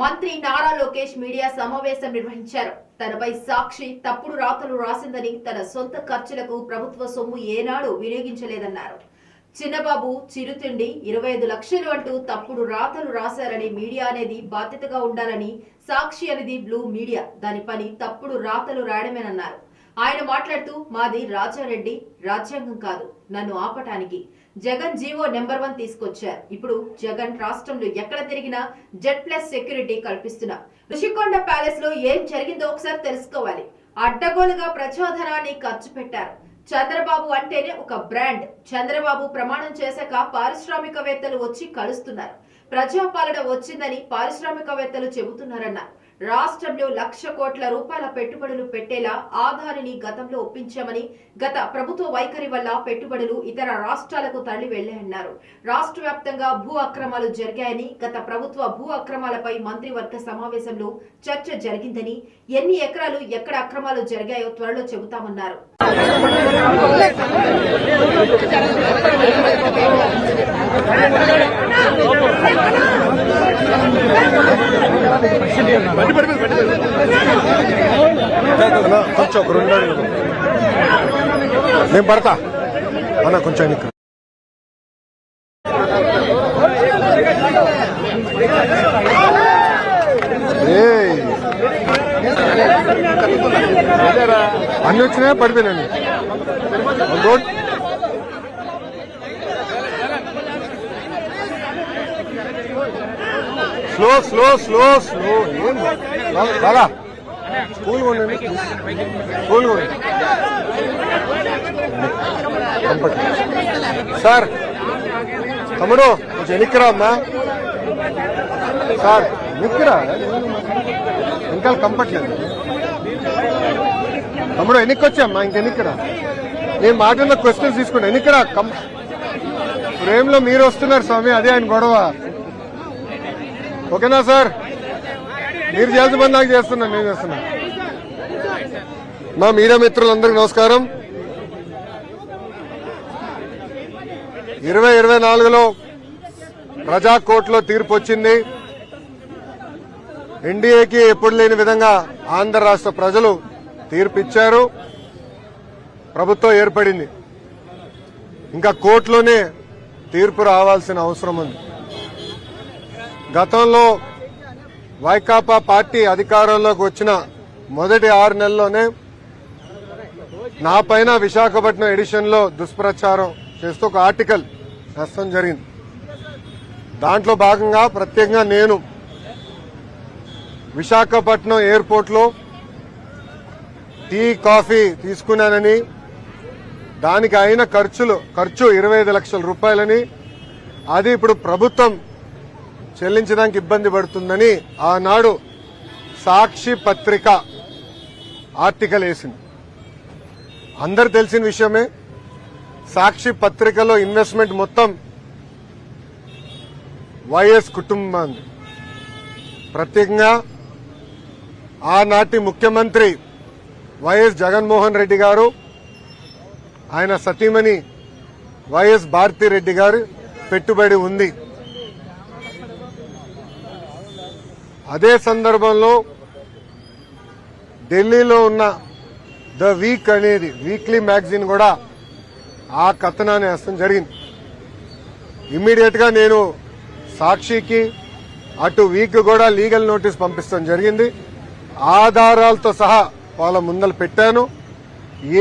మంత్రి నారా లోకేష్ మీడియా సమావేశం నిర్వహించారు. తనపై సాక్షి తప్పుడు రాతలు రాసిందని తన సొంత ఖర్చులకు ప్రభుత్వ సొమ్ము ఏనాడు వినియోగించలేదన్నారు. చిన్నబాబు చిరుతిండి ఇరవై ఐదు లక్షలు అంటూ తప్పుడు రాతలు రాశారని మీడియా అనేది బాధ్యతగా ఉండాలని సాక్షి అనేది బ్లూ మీడియా. దాని పని తప్పుడు రాతలు రాయడమేనన్నారు. ఆయన మాట్లాడుతూ మాది రాజారెడ్డి రాజ్యాంగం కాదు నన్ను ఆపటానికి. జగన్ జీవో నెంబర్ వన్ తీసుకొచ్చారు. ఇప్పుడు జగన్ రాష్ట్రంలో ఎక్కడ తిరిగినా జెడ్ ప్లస్ సెక్యూరిటీ కల్పిస్తున్నా. ఋషికొండ ప్యాలెస్లో ఏం జరిగిందో ఒకసారి తెలుసుకోవాలి. అడ్డగోలుగా ప్రచోదనాన్ని ఖర్చు పెట్టారు. చంద్రబాబు అంటేనే ఒక బ్రాండ్. చంద్రబాబు ప్రమాణం చేశాక పారిశ్రామికవేత్తలు వచ్చి కలుస్తున్నారు. ప్రజాపాలన వచ్చిందని పారిశ్రామికవేత్తలు చెబుతున్నారన్నారు. రాష్ట్రంలో లక్ష కోట్ల రూపాయల పెట్టుబడులు పెట్టేలా ఆధారిని గతంలో ఒప్పించామని గత ప్రభుత్వ వైఖరి వల్ల పెట్టుబడులు ఇతర రాష్ట్రాలకు తరలి వెళ్ళాయన్నారు రాష్ట్ర వ్యాప్తంగా భూ అక్రమాలు జరిగాయని గత ప్రభుత్వ భూ అక్రమాలపై మంత్రివర్గ సమావేశంలో చర్చ జరిగిందని ఎన్ని ఎకరాలు ఎక్కడ అక్రమాలు జరిగాయో త్వరలో చెబుతామన్నారు. అన్న, కొంచెం ఒక రెండు నేను పడతా. అన్న కొంచెం ఇక్కడ ఏయ్. అన్ని వచ్చినా పడిపోయినాను good slow slow slow slow. ఏం బాగా స్కూల్ ఉండండి స్కూల్ సార్ తమ్ముడు కొంచెం ఎనిక్కిరా అమ్మా. సార్ ఎనిక్కిరా ఇంకా కంపట్లేదు తమ్ముడు ఎన్నికొచ్చమ్మా ఇంకెన్నిక్కరా నేను మాట్లాడిన క్వశ్చన్స్ తీసుకోండి. ఎన్నికరా కం ఫ్రేమ్ మీరు వస్తున్నారు స్వామి. అదే ఆయన గొడవ. ఓకేనా సార్? మీరు చేయాల్సిన పని నాకు చేస్తున్నాను నేను చేస్తున్నా. మా మీడియా మిత్రులందరికీ నమస్కారం. ఇరవై ఇరవై నాలుగులో ప్రజా కోర్టులో తీర్పు వచ్చింది. ఎన్డీఏకి ఎప్పుడు లేని విధంగా ఆంధ్ర రాష్ట్ర ప్రజలు తీర్పు ఇచ్చారు ప్రభుత్వం ఏర్పడింది. ఇంకా కోర్టులోనే తీర్పు రావాల్సిన అవసరం ఉంది. గతంలో వైకాపా పార్టీ అధికారంలోకి వచ్చిన మొదటి ఆరు నెలల్లోనే నా పైన విశాఖపట్నం ఎడిషన్లో దుష్ప్రచారం చేస్తూ ఒక ఆర్టికల్ నష్టం జరిగింది. దాంట్లో భాగంగా ప్రత్యేకంగా నేను విశాఖపట్నం ఎయిర్పోర్ట్లో టీ కాఫీ తీసుకున్నానని దానికి అయిన ఖర్చులు ఖర్చు ఇరవై ఐదు లక్షల రూపాయలని అది ఇప్పుడు ప్రభుత్వం చెల్లించడానికి ఇబ్బంది పడుతుందని ఆనాడు సాక్షి పత్రిక ఆర్టికల్ వేసింది. అందరు తెలిసిన విషయమే సాక్షి పత్రికలో ఇన్వెస్ట్మెంట్ మొత్తం వైఎస్ కుటుంబాన్ని ప్రత్యేకంగా ఆనాటి ముఖ్యమంత్రి వైఎస్ జగన్మోహన్ రెడ్డి గారు ఆయన సతీమణి వైఎస్ భారతిరెడ్డి గారు పెట్టుబడి ఉంది. అదే సందర్భంలో ఢిల్లీలో ఉన్న ద వీక్ అనేది వీక్లీ మ్యాగజైన్ కూడా ఆ కథనాన్ని వేస్తాం జరిగింది. ఇమ్మీడియట్గా నేను సాక్షికి అటు వీక్ కూడా లీగల్ నోటీస్ పంపిస్తాం జరిగింది. ఆధారాలతో సహా వాళ్ళ ముందర పెట్టాను.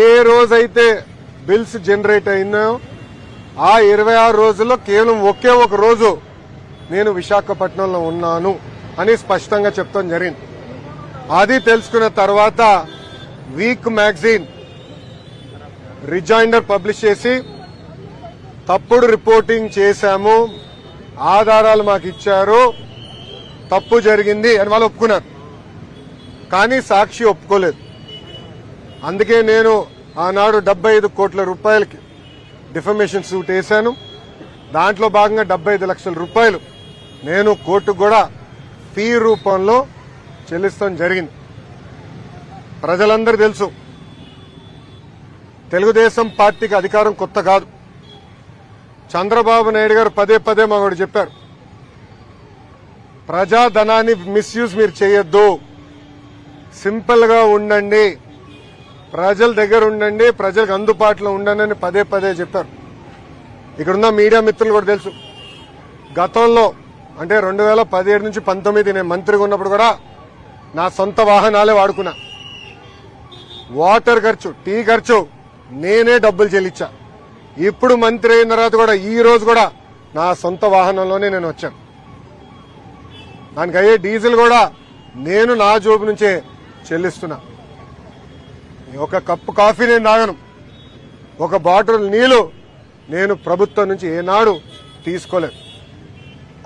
ఏ రోజైతే బిల్స్ జనరేట్ అయినాయో ఆ ఇరవై ఆరు రోజుల్లో కేవలం ఒకే ఒక రోజు నేను విశాఖపట్నంలో ఉన్నాను. అని స్పష్టంగా చెప్తాం జరిగింది. అది తెలుసుకున్న తర్వాత వీక్ మ్యాగజైన్ రిజైండర్ పబ్లిష్ చేసి తప్పుడు రిపోర్టింగ్ చేశాము ఆధారాలు మాకు ఇచ్చారు తప్పు జరిగింది అని వాళ్ళు ఒప్పుకున్నారు. కానీ సాక్షి ఒప్పుకోలేదు. అందుకే నేను ఆనాడు డెబ్బై ఐదు కోట్ల రూపాయలకి డిఫమేషన్ సూట్ వేశాను. దాంట్లో భాగంగా డెబ్బై ఐదు లక్షల రూపాయలు నేను కోర్టుకు కూడా ఫీ రూపంలో చెల్లిస్తాం జరిగింది. ప్రజలందరూ తెలుసు. తెలుగుదేశం పార్టీకి అధికారం కొత్త కాదు. చంద్రబాబు నాయుడు గారు పదే పదే మాకు చెప్పారు. ప్రజాధనాన్ని మిస్యూజ్ మీరు చేయొద్దు. సింపుల్గా ఉండండి. ప్రజల దగ్గర ఉండండి. ప్రజలకు అందుబాటులో ఉండండి అని పదే పదే చెప్పారు. ఇక్కడున్న మీడియా మిత్రులు కూడా తెలుసు. గతంలో అంటే రెండు వేల పదిహేడు నుంచి పంతొమ్మిది నేను మంత్రిగా ఉన్నప్పుడు కూడా నా సొంత వాహనాలే వాడుకున్నా. వాటర్ ఖర్చు టీ ఖర్చు నేనే డబ్బులు చెల్లించా. ఇప్పుడు మంత్రి అయిన తర్వాత కూడా ఈ రోజు కూడా నా సొంత వాహనంలోనే నేను వచ్చాను. దానికి అయ్యే డీజిల్ కూడా నేను నా జోబు నుంచే చెల్లిస్తున్నా. ఒక కప్పు కాఫీ నేను తాగను. ఒక బాటిల్ నీళ్ళు నేను ప్రభుత్వం నుంచి ఏనాడు తీసుకోలేదు.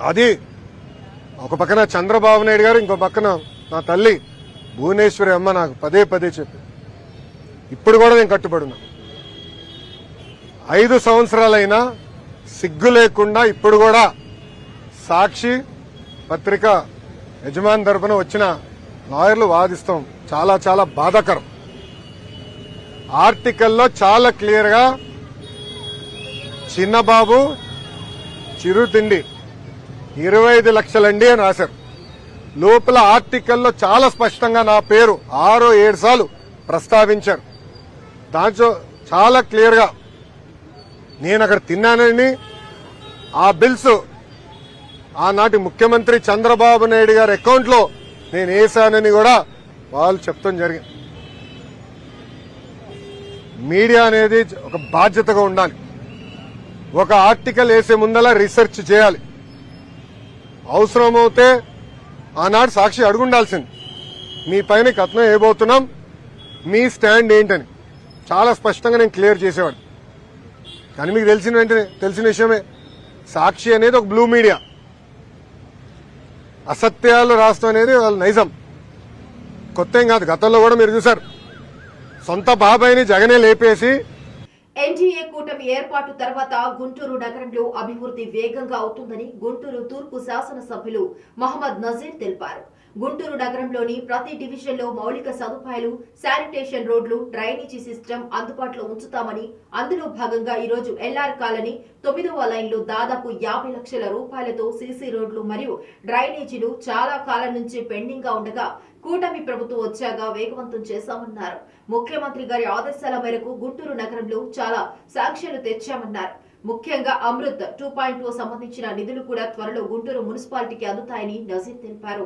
అది ఒక పక్కన చంద్రబాబు నాయుడు గారు ఇంకో పక్కన నా తల్లి భువనేశ్వరి అమ్మ నాకు పదే పదే చెప్పి. ఇప్పుడు కూడా నేను కట్టుబడినా. ఐదు సంవత్సరాలైనా సిగ్గు లేకుండా ఇప్పుడు కూడా సాక్షి పత్రిక యజమాని తరపున వచ్చిన లాయర్లు వాదిస్తాం. చాలా చాలా బాధాకరం. ఆర్టికల్లో చాలా క్లియర్గా చిన్నబాబు చిరుతిండి ఇరవై ఐదు లక్షలండి అని రాశారు. లోపల ఆర్టికల్లో చాలా స్పష్టంగా నా పేరు ఆరో ఏడు సార్లు ప్రస్తావించారు. దాంట్లో చాలా క్లియర్గా నేను అక్కడ తిన్నానని ఆ బిల్స్ ఆనాటి ముఖ్యమంత్రి చంద్రబాబు నాయుడు గారి అకౌంట్లో నేను వేశానని కూడా వాళ్ళు చెప్తాం జరిగింది. మీడియా అనేది ఒక బాధ్యతగా ఉండాలి. ఒక ఆర్టికల్ వేసే ముందలా రీసెర్చ్ చేయాలి. అవసరమవుతే ఆనాడు సాక్షి అడుగుండాల్సింది. మీ పైన కథనం వేయబోతున్నాం. మీ స్టాండ్ ఏంటని. చాలా స్పష్టంగా నేను క్లియర్ చేసేవాడు కానీ మీకు తెలిసిన వెంటనే తెలిసిన విషయమే సాక్షి అనేది ఒక బ్లూ మీడియా. అసత్యాలు రాష్ట్రం అనేది వాళ్ళు నైజం. కొత్త ఏం కాదు గతంలో కూడా మీరు చూసారు సొంత బాబాయిని జగనే లేపేసి ఎన్డీఏ కూటమి ఏర్పాటు తర్వాత గుంటూరు నగరంలో అభివృద్ధి వేగంగా అవుతుందని గుంటూరు తూర్పు శాసనసభ్యులు మహమ్మద్ నజీర్ తెలిపారు. గుంటూరు నగరంలోని ప్రతి డివిజన్లో మౌలిక సదుపాయాలు శానిటేషన్ రోడ్లు డ్రైనేజీ సిస్టమ్ అందుబాటులో ఉంచుతామని అందులో భాగంగా ఈ రోజు ఎల్ఆర్ కాలనీ తొమ్మిదవ లైన్లో దాదాపు యాభై లక్షల రూపాయలతో సీసీ రోడ్లు మరియు డ్రైనేజీలు చాలా కాలం నుంచి పెండింగ్గా ఉండగా కూటమి ప్రభుత్వం వచ్చాక వేగవంతం చేశామన్నారు. ముఖ్యమంత్రి గారి ఆదేశాల మేరకు గుంటూరు నగరంలో చాలా శాంక్షన్లు తెచ్చామన్నారు. ముఖ్యంగా అమృత్ టూ పాయింట్ టూ సంబంధించిన నిధులు కూడా త్వరలో గుంటూరు మున్సిపాలిటీకి అందుతాయని నజీర్ తెలిపారు.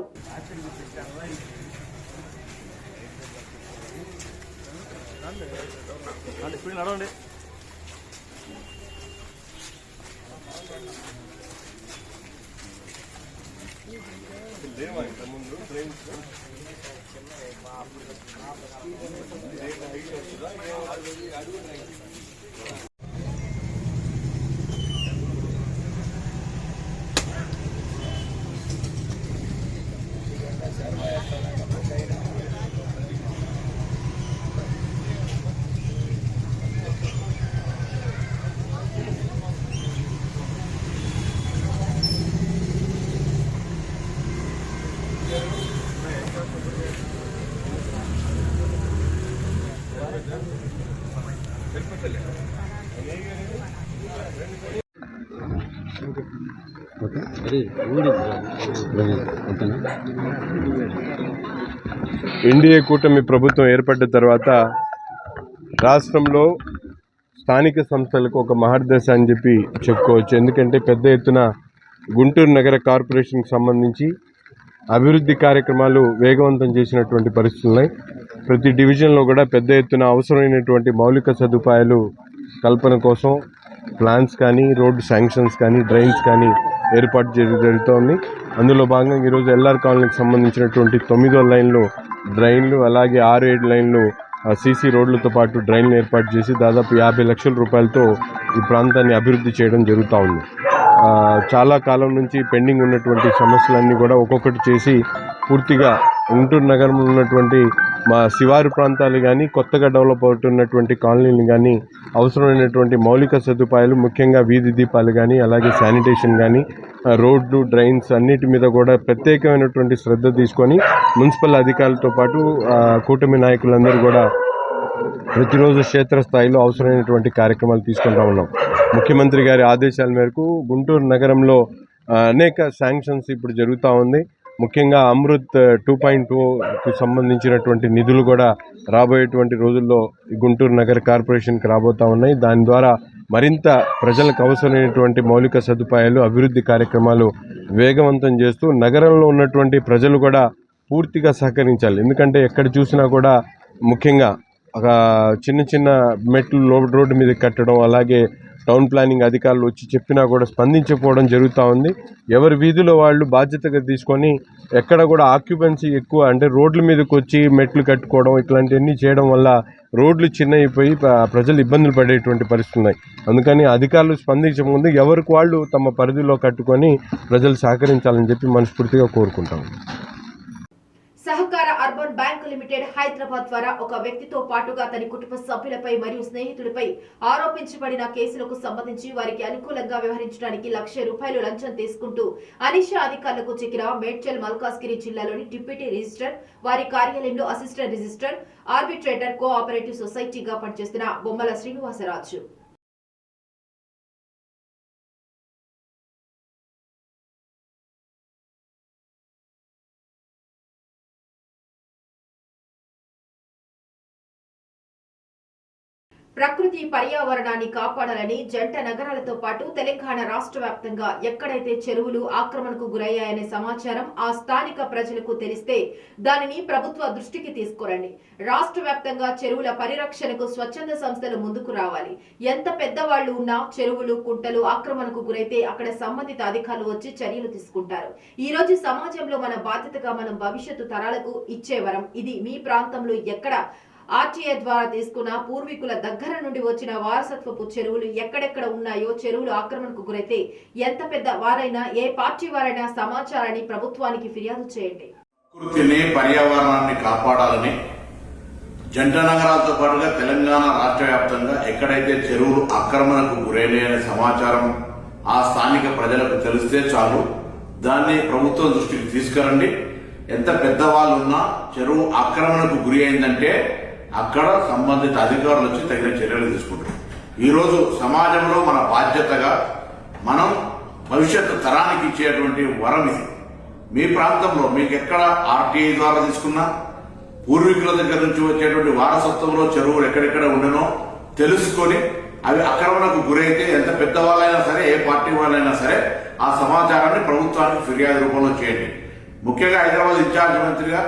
స్పీడ్ నడవండి ఎన్డీఏ కూటమి ప్రభుత్వం ఏర్పడ్డ తర్వాత రాష్ట్రంలో స్థానిక సంస్థలకు ఒక మహర్దశ అని చెప్పి చెప్పుకోవచ్చు. ఎందుకంటే పెద్ద ఎత్తున గుంటూరు నగర కార్పొరేషన్కి సంబంధించి అభివృద్ధి కార్యక్రమాలు వేగవంతం చేసినటువంటి పరిస్థితులు ఉన్నాయి ప్రతి డివిజన్లో కూడా పెద్ద ఎత్తున అవసరమైనటువంటి మౌలిక సదుపాయాలు కల్పన కోసం ప్లాన్స్ కానీ రోడ్డు శాంక్షన్స్ కానీ డ్రైన్స్ కానీ ఏర్పాటు చేయడం జరుగుతోంది. అందులో భాగంగా ఈరోజు ఎల్ఆర్ కాలనీకి సంబంధించినటువంటి తొమ్మిదో లైన్లు డ్రైన్లు అలాగే ఆరు ఏడు లైన్లు సీసీ రోడ్లతో పాటు డ్రైన్లు ఏర్పాటు చేసి దాదాపు యాభై లక్షల రూపాయలతో ఈ ప్రాంతాన్ని అభివృద్ధి చేయడం జరుగుతూ ఉంది. చాలా కాలం నుంచి పెండింగ్ ఉన్నటువంటి సమస్యలన్నీ కూడా ఒక్కొక్కటి చేసి పూర్తిగా గుంటూరు నగరంలో ఉన్నటువంటి మా శివారు ప్రాంతాలు కానీ కొత్తగా డెవలప్ అవుతున్నటువంటి కాలనీలు కానీ అవసరమైనటువంటి మౌలిక సదుపాయాలు ముఖ్యంగా వీధి దీపాలు కానీ అలాగే శానిటేషన్ కానీ రోడ్లు డ్రైన్స్ అన్నిటి మీద కూడా ప్రత్యేకమైనటువంటి శ్రద్ధ తీసుకొని మున్సిపల్ అధికారులతో పాటు కూటమి నాయకులందరూ కూడా ప్రతిరోజు క్షేత్రస్థాయిలో అవసరమైనటువంటి కార్యక్రమాలు తీసుకుంటా ఉన్నాం. ముఖ్యమంత్రి గారి ఆదేశాల మేరకు గుంటూరు నగరంలో అనేక శాంక్షన్స్ ఇప్పుడు జరుగుతూ ఉంది. ముఖ్యంగా అమృత్ టూ పాయింట్ టూకి సంబంధించినటువంటి నిధులు కూడా రాబోయేటువంటి రోజుల్లో గుంటూరు నగర కార్పొరేషన్కి రాబోతూ ఉన్నాయి. దాని ద్వారా మరింత ప్రజలకు అవసరమైనటువంటి మౌలిక సదుపాయాలు అభివృద్ధి కార్యక్రమాలు వేగవంతం చేస్తూ నగరంలో ఉన్నటువంటి ప్రజలు కూడా పూర్తిగా సహకరించాలి. ఎందుకంటే ఎక్కడ చూసినా కూడా ముఖ్యంగా ఒక చిన్న చిన్న మెట్లు రోడ్డు మీద కట్టడం అలాగే టౌన్ ప్లానింగ్ అధికారులు వచ్చి చెప్పినా కూడా స్పందించకపోవడం జరుగుతూ ఉంది. ఎవరి వీధిలో వాళ్ళు బాధ్యతగా తీసుకొని ఎక్కడ కూడా ఆక్యుపెన్సీ ఎక్కువ అంటే రోడ్ల మీదకి వచ్చి మెట్లు కట్టుకోవడం ఇట్లాంటివన్నీ చేయడం వల్ల రోడ్లు చిన్నయిపోయి ప్రజలు ఇబ్బందులు పడేటువంటి పరిస్థితి ఉన్నాయి. అందుకని అధికారులు స్పందించే ముందు ఎవరికి వాళ్ళు తమ పరిధిలో కట్టుకొని ప్రజలు సహకరించాలని చెప్పి మనస్ఫూర్తిగా కోరుకుంటాం. సహకార అర్బన్ బ్యాంక్ లిమిటెడ్ హైదరాబాద్ ద్వారా ఒక వ్యక్తితో పాటుగా అతని కుటుంబ సభ్యులపై మరియు స్నేహితుడిపై ఆరోపించబడిన కేసులకు సంబంధించి వారికి అనుకూలంగా వ్యవహరించడానికి లక్ష రూపాయలు లంచం తీసుకుంటూ అనిషా అధికారులకు చెక్కిన మేడ్చల్ మల్కాస్గిరి జిల్లాలోని డిప్యూటీ రిజిస్టర్ వారి కార్యాలయంలో అసిస్టెంట్ రిజిస్టర్ ఆర్బిట్రేటర్ కోఆపరేటివ్ సొసైటీగా పనిచేస్తున్న బొమ్మల శ్రీనివాసరాజు. ప్రకృతి పర్యావరణాన్ని కాపాడాలని జంట నగరాలతో పాటు తెలంగాణ రాష్ట్ర వ్యాప్తంగా ఎక్కడైతే చెరువులు ఆక్రమణకు గురయ్యాయనే సమాచారం ఆ స్థానిక ప్రజలకు తెలిస్తే దానిని ప్రభుత్వ దృష్టికి తీసుకురండి. రాష్ట్ర వ్యాప్తంగా చెరువుల పరిరక్షణకు స్వచ్ఛంద సంస్థలు ముందుకు రావాలి. ఎంత పెద్దవాళ్ళు ఉన్నా చెరువులు కుంటలు ఆక్రమణకు గురైతే అక్కడ సంబంధిత అధికారులు వచ్చి చర్యలు తీసుకుంటారు. ఈ రోజు సమాజంలో మన బాధ్యతగా మనం భవిష్యత్తు తరాలకు ఇచ్చే వరం ఇది. మీ ప్రాంతంలో ఎక్కడ ఆర్టీఏ ద్వారా తీసుకున్న పూర్వీకుల దగ్గర నుండి వచ్చిన వారసత్వపు చెరువులు ఎక్కడెక్కడ ఉన్నాయో చెరువులు ఆక్రమణకు గురైతే ఎంత పెద్ద వారైనా ఏ పార్టీ వారైనా సమాచారాన్ని ప్రభుత్వానికి ఫిర్యాదు చేయండి. ప్రకృతిని పర్యావరణాన్ని కాపాడాలని జంట నగరాలతో పాటుగా తెలంగాణ రాష్ట్ర వ్యాప్తంగా ఎక్కడైతే చెరువులు ఆక్రమణకు గురైనాయనే సమాచారం ఆ స్థానిక ప్రజలకు తెలిస్తే చాలు. దాన్ని ప్రభుత్వం దృష్టికి తీసుకురండి. ఎంత పెద్దవాళ్ళు ఉన్నా చెరువు ఆక్రమణకు గురి అయిందంటే అక్కడ సంబంధిత అధికారులు వచ్చి తగిన చర్యలు తీసుకుంటారు. ఈరోజు సమాజంలో మన బాధ్యతగా మనం భవిష్యత్తు తరానికి ఇచ్చేటువంటి వరం ఇది. మీ ప్రాంతంలో మీకు ఎక్కడ ఆర్టీఐ ద్వారా తీసుకున్నా పూర్వీకుల దగ్గర నుంచి వచ్చేటువంటి వారసత్వంలో చెరువులు ఎక్కడెక్కడ ఉండనో తెలుసుకొని అవి అక్రమణకు గురైతే ఎంత పెద్దవాళ్ళైనా సరే ఏ పార్టీ వాళ్ళైనా సరే ఆ సమాచారాన్ని ప్రభుత్వానికి ఫిర్యాదు రూపంలో చేయండి. ముఖ్యంగా హైదరాబాద్ ఇన్ఛార్జ్ మంత్రిగా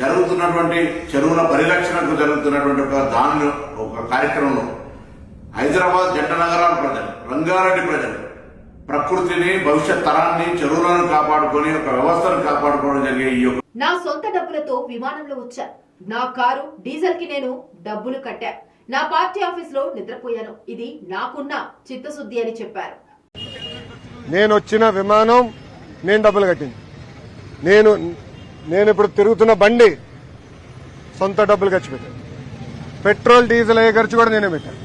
జరుగుతున్నటువంటి చెరువుల పరిరక్షణకు జరుగుతున్నటువంటి ఒక దాని ఒక కార్యక్రమంలో హైదరాబాద్ జంట నగరాల ప్రజలు రంగారెడ్డి ప్రజలు ప్రకృతిని భవిష్యత్ తరాన్ని చెరువులను కాపాడుకొని ఒక వ్యవస్థను కాపాడుకోవడం జరిగే ఈ యొక్క నా సొంత డబ్బులతో విమానంలో వచ్చా. నా కారు డీజిల్కి నేను డబ్బులు కట్టా. నా పార్టీ ఆఫీస్లో నిద్రపోయాను. ఇది నాకున్న చిత్తశుద్ధి అని చెప్పారు. నేను వచ్చిన విమానం నేను డబ్బులు కట్టింది. నేను నేను ఇప్పుడు తిరుగుతున్న బండి సొంత డబ్బులు ఖర్చు పెట్టాను పెట్రోల్ డీజిల్ అయ్యే ఖర్చు కూడా నేనే పెట్టాను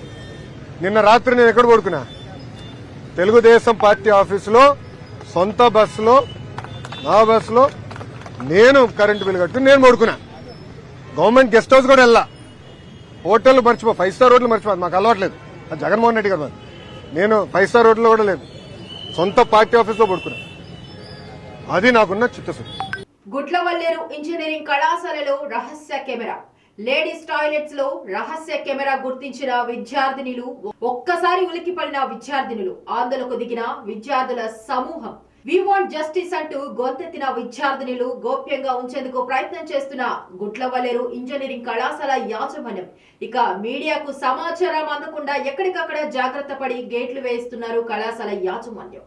నిన్న రాత్రి నేను ఎక్కడ పడుకున్నా? తెలుగుదేశం పార్టీ ఆఫీసులో సొంత బస్సులో నా బస్సులో నేను కరెంటు బిల్లు కట్టుకుని నేను పడుకున్నా. గవర్నమెంట్ గెస్ట్ హౌస్ కూడా వెళ్ళా. హోటల్ మర్చిపో ఫైవ్ స్టార్ హోటల్ మర్చిపోదు మాకు అలవాట్లేదు. అది జగన్మోహన్ రెడ్డి గారు మాది. నేను ఫైవ్ స్టార్ హోటల్లో కూడా లేదు. సొంత పార్టీ ఆఫీస్లో పడుకున్నా. అది నాకున్న చిత్తశుద్ధి. గుట్లవల్లేరు ఇంజనీరింగ్ కళాశాలలో రహస్య కెమెరా. లేడీస్ టాయిలెట్స్లో రహస్య కెమెరా గుర్తించిన విద్యార్థినులు ఒక్కసారి ఉలికిపడిన విద్యార్థినులు ఆందోళనకు దిగిన విద్యార్థుల సమూహం. వి వాంట్ జస్టిస్ అంటూ గొంతెత్తిన విద్యార్థినులు గోప్యంగా ఉంచేందుకు ప్రయత్నం చేస్తున్న గుట్లవల్లేరు ఇంజనీరింగ్ కళాశాల యాజమాన్యం. ఇక మీడియాకు సమాచారం అందకుండా ఎక్కడికక్కడ జాగ్రత్త పడి గేట్లు వేస్తున్నారు కళాశాల యాజమాన్యం.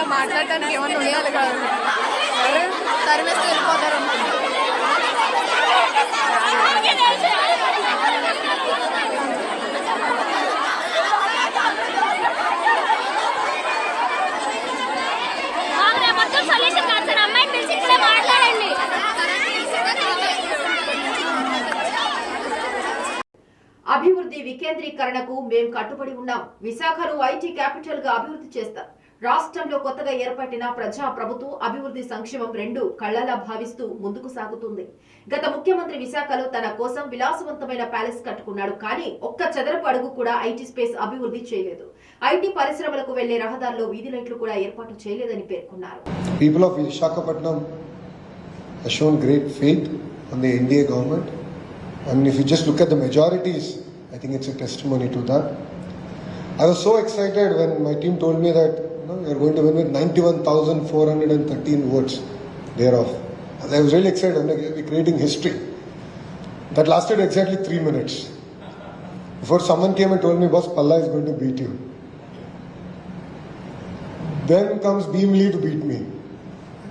అట్లా మాట్లాడటానికి ఏమన్నా ఉండాలి కాదు? అరే తరిమేస్తే వెళ్ళిపోతారు అభివృద్ధి వికేంద్రీకరణకు మేం కట్టుబడి ఉన్నాం. విశాఖను ఐటీ క్యాపిటల్గా అభివృద్ధి చేస్తాం. రాష్ట్రంలో కొత్తగా ఏర్పడిన ప్రజా ప్రభుత్వ అభివృద్ధి సంక్షేమం రెండు కళ్ళలా భావిస్తూ ముందుకు సాగుతుంది. గత ముఖ్యమంత్రి విశాఖలో తన కోసం విలాసవంతమైన ప్యాలెస్ కట్టుకున్నాడు. కానీ ఒక్క చదరపు అడుగు కూడా ఐటీ స్పేస్ అభివృద్ధి చేయలేదు. ఐటీ పరిశ్రమలకు వెళ్ళే రహదారిలో వీధి లైట్లు కూడా ఏర్పాటు చేయలేదని పేర్కొన్నారు. People of Visakhapatnam has shown great faith on the NDA government and if you look at the majorities I think it's a testimony to that I was so excited when my team told me that know, you're going to win with 91,413 votes thereof. And I was really excited. I'm like, we're creating history. That lasted exactly three minutes. Before someone came and told me, boss, Palla is going to beat you. Then comes Beam Lee to beat me.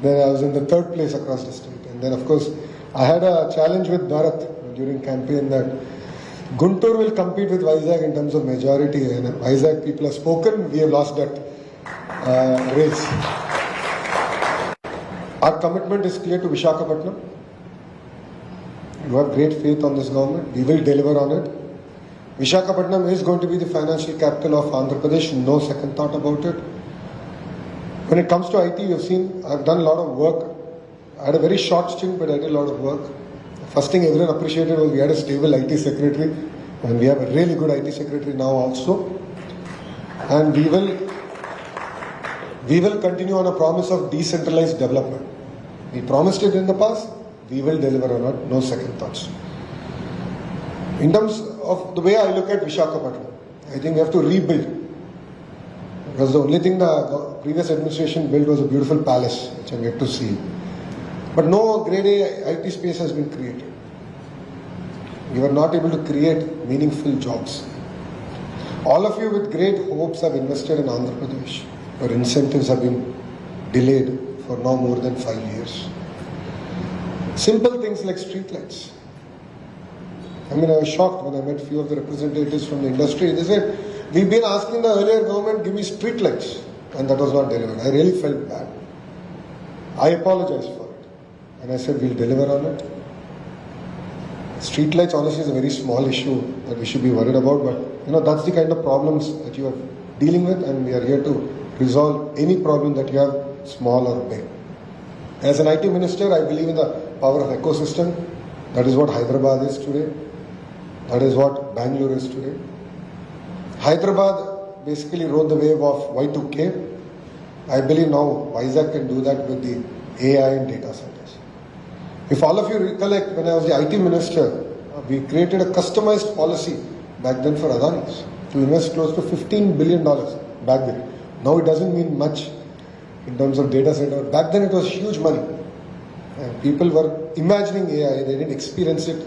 Then I was in the third place across the state. And then, of course, I had a challenge with Bharat during campaign that Guntur will compete with Vizag in terms of majority. And Vizag people have spoken. We have lost that uh, race. Our commitment is clear to Vishakhapatnam. You have great faith on this government. We will deliver on it. Vishakhapatnam is going to be the financial capital of Andhra Pradesh. No second thought about it. When it comes to IT, you've seen I've done a lot of work. I had a very short stint, but I did a lot of work. First thing everyone appreciated was we had a stable IT secretary, and we have a really good IT secretary now also. And we will we will continue on a promise of decentralized development. We promised it in the past. We will deliver on it. No second thoughts. In terms of the way I look at Vishakhapatnam, I think we have to rebuild. Because the only thing the previous administration built was a beautiful palace, which I'm yet to see. But no grade A IT space has been created. We were not able to create meaningful jobs. All of you with great hopes have invested in Andhra Pradesh. Your incentives have been delayed for now more than five years. Simple things like streetlights. I mean, I was shocked when I met few of the representatives from the industry. They said, We've been asking the earlier government, give me streetlights. And that was not delivered. I really felt bad. I apologized for it. And I said, We'll deliver on it. Streetlights, honestly, is a very small issue that we should be worried about. But, you know, that's the kind of problems that you are dealing with. And we are here to resolve any problem that you have, small or big. As an IT minister, I believe in the power of ecosystem. That is what Hyderabad is today. That is what Bangalore is today. Hyderabad basically rode the wave of Y2K. I believe now Vizag can do that with the AI and data centers. If all of you recollect, when I was the IT minister, we created a customized policy back then for Adanis to invest close to $15 billion back then. Now it doesn't mean much in terms of data center. Back then it was huge money. And people were imagining AI, they didn't experience it.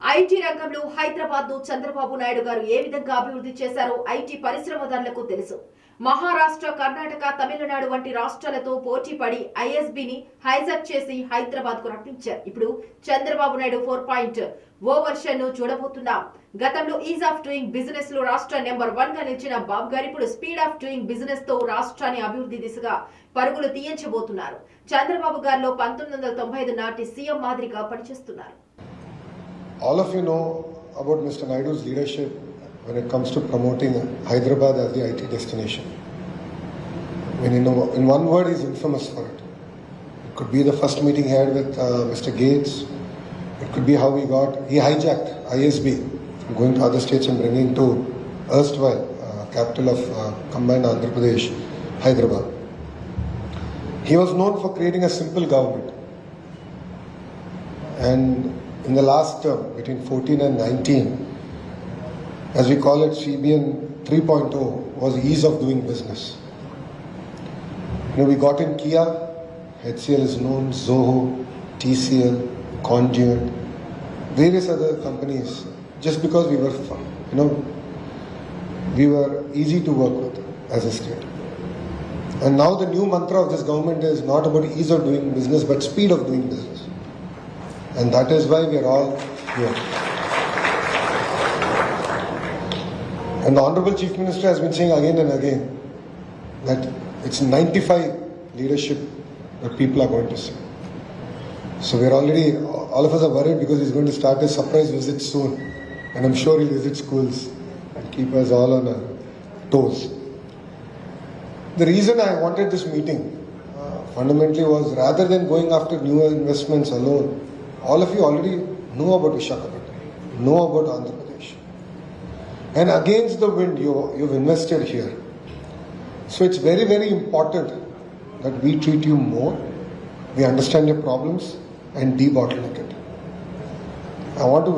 IT రంగంలో హైదరాబాద్ను చంద్రబాబు నాయుడు గారు ఏ విధంగా అభివృద్ధి చేశారో IT పరిశ్రమదారులకు తెలుసు మహారాష్ట్ర కర్ణాటక తమిళనాడు వంటి రాష్ట్రాలతో పోటీ పడి ఐఎస్బిని హైజాక్ చేసి హైదరాబాద్కు రప్పించారు ఇప్పుడు Chandrababu Naidu four point O వర్షన్ను చూడబోతున్నాం గతంలో ఈజ్ ఆఫ్ డూయింగ్ బిజినెస్లో రాష్ట్ర నెంబర్ వన్గా నిలిచిన బాబు గారు ఇప్పుడు స్పీడ్ ఆఫ్ డూయింగ్ బిజినెస్తో రాష్ట్రాన్ని అభివృద్ధి దిశగా పరుగులు తీయించబోతున్నారు. చంద్రబాబు గారిలో పంతొమ్మిది వందల తొంభై ఐదు నాటి సీఎం మాదిరిగా పనిచేస్తున్నారు. All of you about mister Naidu's leadership when comes to promoting Hyderabad as IT destination in one word is infamous for it be the first meeting had with mister Gates It could be how he got, he hijacked ISB going to other states and bringing to erstwhile uh, capital of uh, combined Andhra Pradesh, Hyderabad. He was known for creating a simple government. And in the last term, between 14 and 19, as we call it, CBN 3.0 was ease of doing business. You know, we got in Kia, HCL is known, Zoho, TCL, Conduit, various other companies, just because we were, you know, we were easy to work with as a state. And now the new mantra of this government is not about ease of doing business, but speed of doing business. And that is why we are all here. And the Honorable Chief Minister has been saying again and again that it's 95 leadership that people are going to see. So we're already, all of us are worried because he's going to start a surprise visit soon. And I'm sure he'll visit schools and keep us all on our toes. The reason I wanted this meeting uh, fundamentally was rather than going after new investments alone, all of you already know about Vishakhapatnam, know about Andhra Pradesh. And against the wind, you, you've invested here. So it's very, very important that we treat you more, we understand your problems, and debottleneck it. I want to